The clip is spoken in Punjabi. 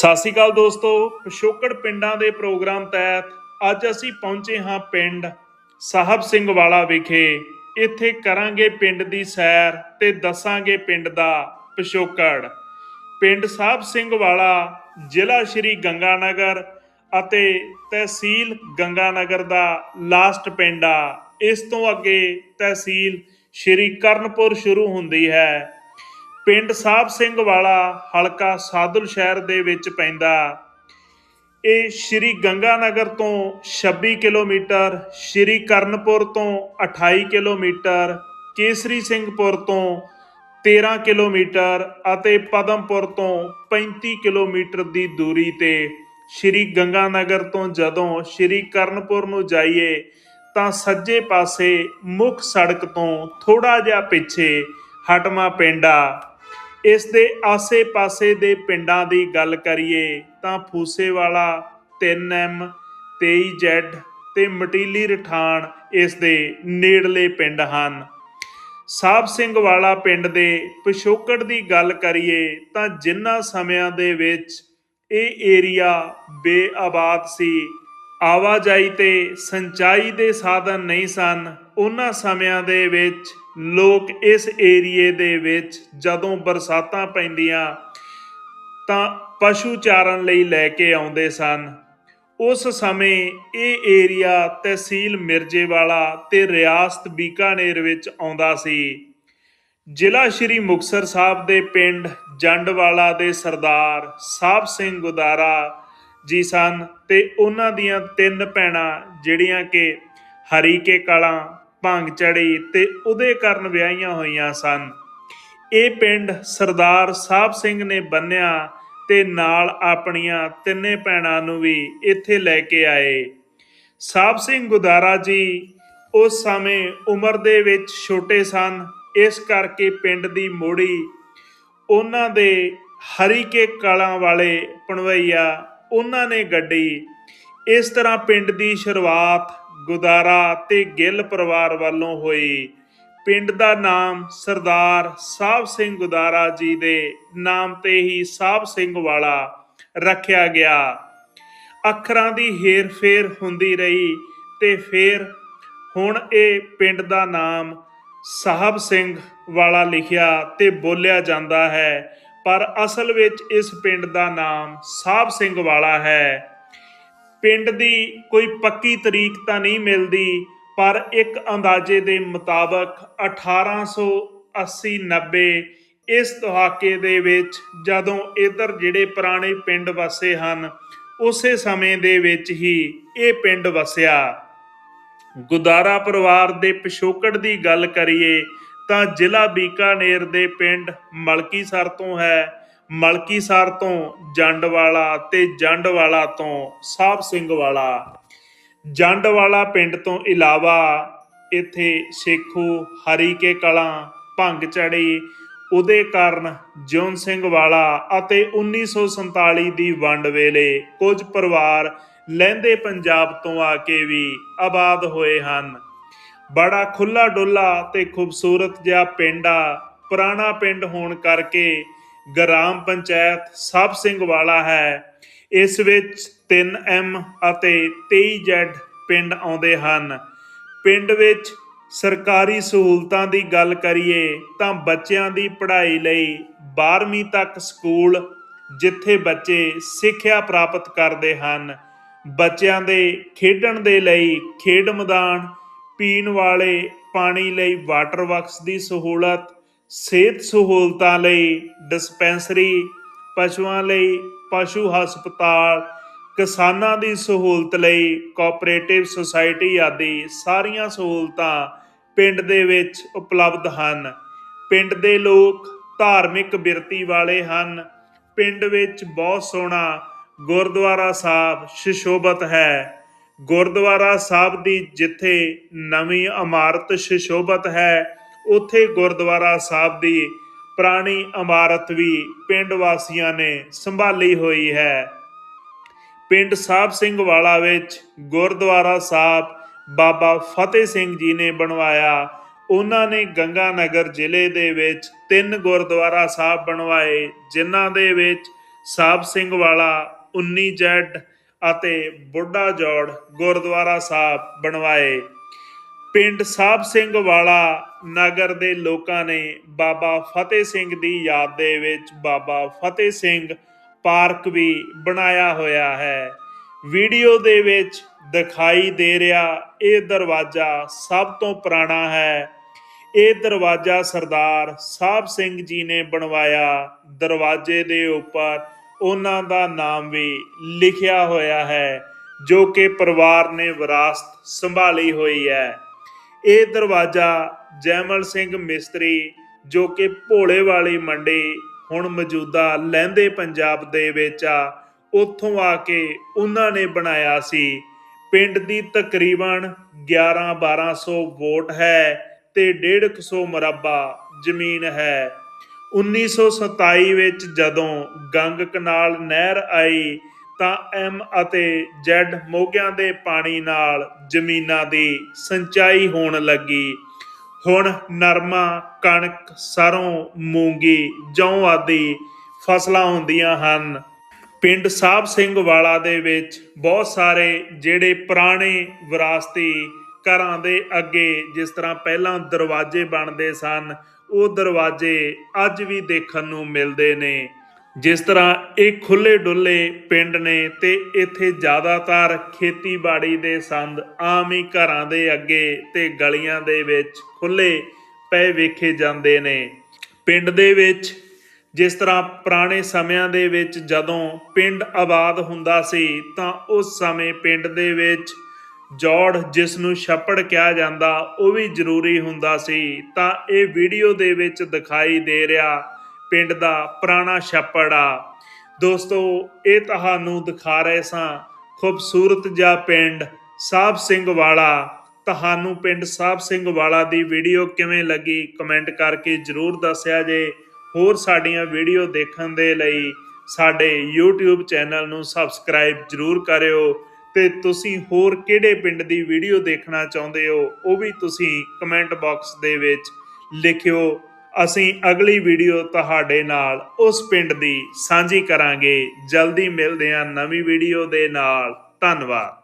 ਸਤਿ ਸ਼੍ਰੀ ਅਕਾਲ ਦੋਸਤੋ, ਪਿਛੋਕੜ ਪਿੰਡਾਂ ਦੇ ਪ੍ਰੋਗਰਾਮ ਤਹਿਤ ਅੱਜ ਅਸੀਂ ਪਹੁੰਚੇ ਹਾਂ ਪਿੰਡ ਸਾਹਿਬ ਸਿੰਘ ਵਾਲਾ ਵਿਖੇ। ਇੱਥੇ ਕਰਾਂਗੇ ਪਿੰਡ ਦੀ ਸੈਰ ਤੇ ਦੱਸਾਂਗੇ ਪਿੰਡ ਦਾ ਪਿਛੋਕੜ। ਪਿੰਡ ਸਾਹਿਬ ਸਿੰਘ ਵਾਲਾ ਜ਼ਿਲ੍ਹਾ ਸ਼੍ਰੀ ਗੰਗਾਨਗਰ ਅਤੇ ਤਹਿਸੀਲ ਗੰਗਾਨਗਰ ਦਾ ਲਾਸਟ ਪਿੰਡ ਆ। ਇਸ ਤੋਂ ਅੱਗੇ ਤਹਿਸੀਲ ਸ਼੍ਰੀ ਕਰਨਪੁਰ ਸ਼ੁਰੂ ਹੁੰਦੀ ਹੈ। ਪਿੰਡ ਸਾਹਿਬ ਸਿੰਘ ਵਾਲਾ ਹਲਕਾ ਸਾਦੁਲ ਸ਼ਹਿਰ ਦੇ ਵਿੱਚ ਪੈਂਦਾ। ਇਹ ਸ਼੍ਰੀ ਗੰਗਾਨਗਰ ਤੋਂ 26 ਕਿਲੋਮੀਟਰ, ਸ਼੍ਰੀ ਕਰਨਪੁਰ ਤੋਂ 28 ਕਿਲੋਮੀਟਰ, ਕੇਸਰੀ ਸਿੰਘਪੁਰ ਤੋਂ 13 ਕਿਲੋਮੀਟਰ ਅਤੇ ਪਦਮਪੁਰ ਤੋਂ 35 ਕਿਲੋਮੀਟਰ ਦੀ ਦੂਰੀ ਤੇ ਸ਼੍ਰੀ ਗੰਗਾਨਗਰ ਤੋਂ ਜਦੋਂ ਸ਼੍ਰੀ ਕਰਨਪੁਰ ਨੂੰ ਜਾਈਏ ਤਾਂ ਸੱਜੇ ਪਾਸੇ ਮੁੱਖ ਸੜਕ ਤੋਂ ਥੋੜਾ ਜਿਹਾ ਪਿੱਛੇ ਹਟਮਾ ਪਿੰਡ ਆ। ਇਸ ਦੇ ਆਸੇ-ਪਾਸੇ ਦੇ ਪਿੰਡਾਂ ਦੀ ਗੱਲ ਕਰੀਏ ਤਾਂ ਫੂਸੇਵਾਲਾ 3M 23Z ਤੇ ਮਟੀਲੀ ਰਠਾਣ ਇਸ ਦੇ ਨੇੜਲੇ ਪਿੰਡ ਹਨ। ਸਾਹਿਬ ਸਿੰਘ ਵਾਲਾ ਪਿੰਡ ਦੇ ਪਿਛੋਕੜ ਦੀ ਗੱਲ ਕਰੀਏ ਤਾਂ ਜਿਨ੍ਹਾਂ ਸਮਿਆਂ ਦੇ ਵਿੱਚ ਇਹ ਏਰੀਆ ਬੇਆਬਾਦ ਸੀ, ਆਵਾਜਾਈ ਤੇ ਸਿੰਚਾਈ ਦੇ ਸਾਧਨ ਨਹੀਂ ਸਨ, ਉਹਨਾਂ ਸਮਿਆਂ ਦੇ ਵਿੱਚ ਲੋਕ ਇਸ ਏਰੀਏ ਦੇ ਵਿੱਚ ਜਦੋਂ ਬਰਸਾਤਾਂ ਪੈਂਦੀਆਂ ਤਾਂ ਪਸ਼ੂ ਚਾਰਨ ਲਈ ਲੈ ਕੇ ਆਉਂਦੇ ਸਨ। ਉਸ ਸਮੇਂ ਇਹ ਏਰੀਆ ਤਹਿਸੀਲ ਮਿਰਜੇਵਾਲਾ ਤੇ ਰਿਆਸਤ ਬੀਕਾਨੇਰ ਵਿੱਚ ਆਉਂਦਾ ਸੀ। ਜ਼ਿਲ੍ਹਾ ਸ਼੍ਰੀ ਮੁਕਤਸਰ ਸਾਹਿਬ ਦੇ ਪਿੰਡ ਜੰਡਵਾਲਾ ਦੇ ਸਰਦਾਰ ਸਾਹਿਬ ਸਿੰਘ ਗੁਦਾਰਾ ਜੀ ਸਨ ਤੇ ਉਹਨਾਂ ਦੀਆਂ ਤਿੰਨ ਭੈਣਾਂ ਜਿਹੜੀਆਂ ਕਿ ਹਰੀਕੇ ਕਲਾਂ ਭੰਗ ਚੜੀ ਤੇ ਉਹਦੇ ਕਰਨ ਵਿਆਹੀਆਂ ਹੋਈਆਂ ਸਨ। ਇਹ ਪਿੰਡ ਸਰਦਾਰ ਸਾਹਿਬ ਸਿੰਘ ਨੇ ਬੰਨਿਆ ਤੇ ਨਾਲ ਆਪਣੀਆਂ ਤਿੰਨੇ ਭੈਣਾਂ ਨੂੰ ਵੀ ਇੱਥੇ ਲੈ ਕੇ ਆਏ। ਸਾਹਿਬ ਸਿੰਘ ਗੁਦਾਰਾ ਜੀ ਉਸ ਸਮੇਂ ਉਮਰ ਦੇ ਵਿੱਚ ਛੋਟੇ ਸਨ। ਇਸ ਕਰਕੇ ਪਿੰਡ ਦੀ ਮੋੜੀ ਉਹਨਾਂ ਦੇ ਹਰੀਕੇ ਕਲਾਂ ਵਾਲੇ ਪਣਵਈਆ ਉਹਨਾਂ ਨੇ ਗੱਡੀ। ਇਸ ਤਰ੍ਹਾਂ ਪਿੰਡ ਦੀ ਸ਼ੁਰੂਆਤ ਗੁਦਾਰਾ ਤੇ ਗਿੱਲ ਪਰਿਵਾਰ ਵੱਲੋਂ ਹੋਈ। ਪਿੰਡ ਦਾ ਨਾਮ ਸਰਦਾਰ ਸਾਹਿਬ ਸਿੰਘ ਗੁਦਾਰਾ ਜੀ ਦੇ ਨਾਮ ਤੇ ਹੀ ਸਾਹਿਬ ਸਿੰਘ ਵਾਲਾ ਰੱਖਿਆ ਗਿਆ। ਅੱਖਰਾਂ ਦੀ ਹੇਰ-ਫੇਰ ਹੁੰਦੀ ਰਹੀ ਤੇ ਫਿਰ ਹੁਣ ਇਹ ਪਿੰਡ ਦਾ ਨਾਮ ਸਾਹਿਬ ਸਿੰਘ ਵਾਲਾ ਲਿਖਿਆ ਤੇ ਬੋਲਿਆ ਜਾਂਦਾ ਹੈ। ਪਰ ਅਸਲ ਵਿੱਚ ਇਸ ਪਿੰਡ ਦਾ ਨਾਮ ਸਾਹਿਬ ਸਿੰਘ ਵਾਲਾ ਹੈ। ਪਿੰਡ ਦੀ ਕੋਈ ਪੱਕੀ ਤਰੀਕ ਤਾਂ ਨਹੀਂ ਮਿਲਦੀ, ਪਰ ਇੱਕ ਅੰਦਾਜ਼ੇ ਦੇ ਮੁਤਾਬਕ 1880 90 ਇਸ ਦਹਾਕੇ ਦੇ ਵਿੱਚ ਜਦੋਂ ਇਧਰ ਜਿਹੜੇ ਪੁਰਾਣੇ ਪਿੰਡ ਵਸੇ ਹਨ, ਉਸੇ ਸਮੇਂ ਦੇ ਵਿੱਚ ਹੀ ਇਹ ਪਿੰਡ ਵਸਿਆ। ਗੁਦਾਰਾ ਪਰਿਵਾਰ ਦੇ ਪਿਛੋਕੜ ਦੀ ਗੱਲ ਕਰੀਏ ਤਾਂ ਜ਼ਿਲ੍ਹਾ ਬੀਕਾਨੇਰ ਦੇ ਪਿੰਡ ਮਲਕੀਸਰ ਤੋਂ ਹੈ। ਮਲਕੀਸਰ ਤੋਂ ਜੰਡ ਜੰਡਵਾਲਾ ਤੇ ਜੰਡਵਾਲਾ ਤੋਂ ਸਾਹਿਬ ਸਿੰਘ ਵਾਲਾ ਜੰਡ ਵਾਲਾ ਪਿੰਡ ਤੋਂ ਇਲਾਵਾ ਇੱਥੇ ਸੇਖੂ ਹਰੀ ਕੇ ਕਲਾਂ, ਭੰਗ ਚੜੀ ਉਹਦੇ ਕਾਰਨ ਜਿਉਂ ਸਿੰਘ ਵਾਲਾ ਅਤੇ 1947 ਦੀ ਵੰਡ ਵੇਲੇ ਕੁਝ ਪਰਿਵਾਰ ਲਹਿੰਦੇ ਪੰਜਾਬ ਤੋਂ ਆ ਕੇ ਵੀ ਆਬਾਦ ਹੋਏ ਹਨ। ਬੜਾ ਖੁੱਲਾ ਡੁੱਲਾ ਤੇ ਖੂਬਸੂਰਤ ਜਿਹਾ ਪਿੰਡ ਆ। ਪੁਰਾਣਾ ਪਿੰਡ ਹੋਣ ਕਰਕੇ ਗ੍ਰਾਮ ਪੰਚਾਇਤ ਸਭ ਸਿੰਘ ਵਾਲਾ ਹੈ। ਇਸ ਵਿੱਚ 3M ਅਤੇ 23Z ਪਿੰਡ ਆਉਂਦੇ ਹਨ। ਪਿੰਡ ਵਿੱਚ ਸਰਕਾਰੀ ਸਹੂਲਤਾਂ ਦੀ ਗੱਲ ਕਰੀਏ ਤਾਂ ਬੱਚਿਆਂ ਦੀ ਪੜ੍ਹਾਈ ਲਈ 12ਵੀਂ ਤੱਕ ਸਕੂਲ ਜਿੱਥੇ ਬੱਚੇ ਸਿੱਖਿਆ ਪ੍ਰਾਪਤ ਕਰਦੇ ਹਨ। ਬੱਚਿਆਂ ਦੇ ਖੇਡਣ ਦੇ ਲਈ ਖੇਡ ਮੈਦਾਨ, ਪੀਣ ਵਾਲੇ ਪਾਣੀ ਲਈ ਵਾਟਰ ਵਰਕਸ ਦੀ ਸਹੂਲਤ ਸਿਹਤ ਸਹੂਲਤਾਂ ਲਈ ਡਿਸਪੈਂਸਰੀ, ਪਸ਼ੂਆਂ ਲਈ ਪਸ਼ੂ ਹਸਪਤਾਲ, ਕਿਸਾਨਾਂ ਦੀ ਸਹੂਲਤ ਲਈ ਕੋਆਪਰੇਟਿਵ ਸੁਸਾਇਟੀ ਆਦਿ ਸਾਰੀਆਂ ਸਹੂਲਤਾਂ ਪਿੰਡ ਦੇ ਵਿੱਚ ਉਪਲਬਧ ਹਨ। ਪਿੰਡ ਦੇ ਲੋਕ ਧਾਰਮਿਕ ਬਿਰਤੀ ਵਾਲੇ ਹਨ। ਪਿੰਡ ਵਿੱਚ ਬਹੁਤ ਸੋਹਣਾ ਗੁਰਦੁਆਰਾ ਸਾਹਿਬ ਸ਼ਿਸ਼ੋਭਤ ਹੈ। ਗੁਰਦੁਆਰਾ ਸਾਹਿਬ ਦੀ ਜਿੱਥੇ ਨਵੀਂ ਇਮਾਰਤ ਸ਼ਿਸ਼ੋਭਤ ਹੈ ਉੱਥੇ ਗੁਰਦੁਆਰਾ ਸਾਹਿਬ ਦੀ ਪੁਰਾਣੀ ਇਮਾਰਤ ਵੀ ਪਿੰਡ ਵਾਸੀਆਂ ਨੇ ਸੰਭਾਲੀ ਹੋਈ ਹੈ। ਪਿੰਡ ਸਾਹਿਬ ਸਿੰਘ ਵਾਲਾ ਵਿੱਚ ਗੁਰਦੁਆਰਾ ਸਾਹਿਬ ਬਾਬਾ ਫਤਿਹ ਸਿੰਘ ਜੀ ਨੇ ਬਣਵਾਇਆ। ਉਹਨਾਂ ਨੇ ਗੰਗਾ ਨਗਰ ਜ਼ਿਲ੍ਹੇ ਦੇ ਵਿੱਚ ਤਿੰਨ ਗੁਰਦੁਆਰਾ ਸਾਹਿਬ ਬਣਵਾਏ, ਜਿਨ੍ਹਾਂ ਦੇ ਵਿੱਚ ਸਾਹਿਬ ਸਿੰਘ ਵਾਲਾ 19 ਜੈਡ ਅਤੇ ਬੁੱਢਾ ਜੋੜ ਗੁਰਦੁਆਰਾ ਸਾਹਿਬ ਬਣਵਾਏ। ਪਿੰਡ ਸਾਹਿਬ ਸਿੰਘ ਵਾਲਾ ਨਗਰ ਦੇ ਲੋਕਾਂ ਨੇ ਬਾਬਾ ਫਤਿਹ ਸਿੰਘ ਦੀ ਯਾਦ ਦੇ ਵਿੱਚ ਬਾਬਾ ਫਤਿਹ ਸਿੰਘ ਪਾਰਕ ਵੀ ਬਣਾਇਆ ਹੋਇਆ ਹੈ। ਵੀਡੀਓ ਦੇ ਵਿੱਚ ਦਿਖਾਈ ਦੇ ਰਿਹਾ ਇਹ ਦਰਵਾਜ਼ਾ ਸਭ ਤੋਂ ਪੁਰਾਣਾ ਹੈ। ਇਹ ਦਰਵਾਜ਼ਾ ਸਰਦਾਰ ਸਾਹਿਬ ਸਿੰਘ ਜੀ ਨੇ ਬਣਵਾਇਆ। ਦਰਵਾਜ਼ੇ ਦੇ ਉੱਪਰ ਉਹਨਾਂ ਦਾ ਨਾਮ ਵੀ ਲਿਖਿਆ ਹੋਇਆ ਹੈ, ਜੋ ਕਿ ਪਰਿਵਾਰ ਨੇ ਵਿਰਾਸਤ ਸੰਭਾਲੀ ਹੋਈ ਹੈ। ਇਹ ਦਰਵਾਜ਼ਾ ਜੈਮਲ ਸਿੰਘ ਮਿਸਤਰੀ ਜੋ ਕਿ ਭੋਲੇ ਵਾਲੀ ਮੰਡੀ ਹੁਣ ਮੌਜੂਦਾ ਲਹਿੰਦੇ ਪੰਜਾਬ ਦੇ ਵਿੱਚ ਆ, ਉੱਥੋਂ ਆ ਕੇ ਉਹਨਾਂ ਨੇ ਬਣਾਇਆ ਸੀ। ਪਿੰਡ ਦੀ ਤਕਰੀਬਨ 11 1200 ਵੋਟ ਹੈ ਤੇ 150 ਮਰਬਾ ਜ਼ਮੀਨ ਹੈ। 1927 ਵਿੱਚ ਜਦੋਂ ਗੰਗ ਕਨਾਲ ਨਹਿਰ ਆਈ ਤਾਂ ਐਮ ਅਤੇ ਜ਼ੈਡ ਮੋਗਿਆਂ ਦੇ ਪਾਣੀ ਨਾਲ ਜ਼ਮੀਨਾਂ ਦੀ ਸਿੰਚਾਈ ਹੋਣ ਲੱਗੀ। ਹੁਣ ਨਰਮਾ, ਕਣਕ, ਸਰੋਂ, ਮੂੰਗੀ, ਜੌਂ ਆਦਿ ਫਸਲਾਂ ਹੁੰਦੀਆਂ ਹਨ। ਪਿੰਡ ਸਾਹਿਬ ਸਿੰਘ ਵਾਲਾ ਦੇ ਵਿੱਚ ਬਹੁਤ ਸਾਰੇ ਜਿਹੜੇ ਪੁਰਾਣੇ ਵਿਰਾਸਤੀ ਘਰਾਂ ਦੇ ਅੱਗੇ ਜਿਸ ਤਰ੍ਹਾਂ ਪਹਿਲਾਂ ਦਰਵਾਜ਼ੇ ਬਣਦੇ ਸਨ, ਉਹ ਦਰਵਾਜ਼ੇ ਅੱਜ ਵੀ ਦੇਖਣ ਨੂੰ ਮਿਲਦੇ ਨੇ। ਜਿਸ ਤਰ੍ਹਾਂ ਇਹ ਖੁੱਲੇ ਡੁੱਲੇ ਪਿੰਡ ਨੇ ਤੇ ਇੱਥੇ ਜ਼ਿਆਦਾਤਰ ਖੇਤੀਬਾੜੀ ਦੇ ਸੰਦ ਆਮ ਹੀ ਘਰਾਂ ਦੇ ਅੱਗੇ ਤੇ ਗਲੀਆਂ ਦੇ ਵਿੱਚ ਖੁੱਲੇ ਪਏ ਵੇਖੇ ਜਾਂਦੇ ਨੇ। ਪਿੰਡ ਦੇ ਵਿੱਚ ਜਿਸ ਤਰ੍ਹਾਂ ਪੁਰਾਣੇ ਸਮਿਆਂ ਦੇ ਵਿੱਚ ਜਦੋਂ ਪਿੰਡ ਆਬਾਦ ਹੁੰਦਾ ਸੀ ਤਾਂ ਉਸ ਸਮੇਂ ਪਿੰਡ ਦੇ ਵਿੱਚ ਜੋੜ ਜਿਸ ਨੂੰ ਛੱਪੜ ਕਿਹਾ ਜਾਂਦਾ ਉਹ ਵੀ ਜ਼ਰੂਰੀ ਹੁੰਦਾ ਸੀ। ਤਾਂ ਇਹ ਵੀਡੀਓ ਦੇ ਵਿੱਚ ਦਿਖਾਈ ਦੇ ਰਿਹਾ ਪਿੰਡ ਦਾ, ਪੁਰਾਣਾ ਛੱਪੜ। ਆ ਦੋਸਤੋ, ਇਹ ਤੁਹਾਨੂੰ ਦਿਖਾ ਰਹੇ ਸਾਂ ਖੂਬਸੂਰਤ ਜਿਹਾ ਪਿੰਡ ਸਾਹਿਬ ਸਿੰਘ ਵਾਲਾ। ਤੁਹਾਨੂੰ ਪਿੰਡ ਸਾਹਿਬ ਸਿੰਘ ਵਾਲਾ ਦੀ ਵੀਡੀਓ ਕਿਵੇਂ ਲੱਗੀ ਕਮੈਂਟ ਕਰਕੇ ਜਰੂਰ ਦੱਸਿਆ ਜੇ। ਹੋਰ ਸਾਡੀਆਂ ਵੀਡੀਓ ਦੇਖਣ ਦੇ ਲਈ ਸਾਡੇ YouTube ਚੈਨਲ ਨੂੰ ਸਬਸਕ੍ਰਾਈਬ ਜਰੂਰ ਕਰਿਓ ਤੇ ਤੁਸੀਂ ਹੋਰ ਕਿਹੜੇ ਪਿੰਡ ਦੀ ਵੀਡੀਓ ਦੇਖਣਾ ਚਾਹੁੰਦੇ ਹੋ, ਉਹ ਵੀ ਤੁਸੀਂ ਕਮੈਂਟ ਬਾਕਸ ਦੇ ਵਿੱਚ ਲਿਖਿਓ। ਅਸੀਂ ਅਗਲੀ ਵੀਡੀਓ ਤੁਹਾਡੇ ਨਾਲ ਉਸ ਪਿੰਡ ਦੀ ਸਾਂਝੀ ਕਰਾਂਗੇ। ਜਲਦੀ ਮਿਲਦੇ ਹਾਂ ਨਵੀਂ ਵੀਡੀਓ ਦੇ ਨਾਲ। ਧੰਨਵਾਦ।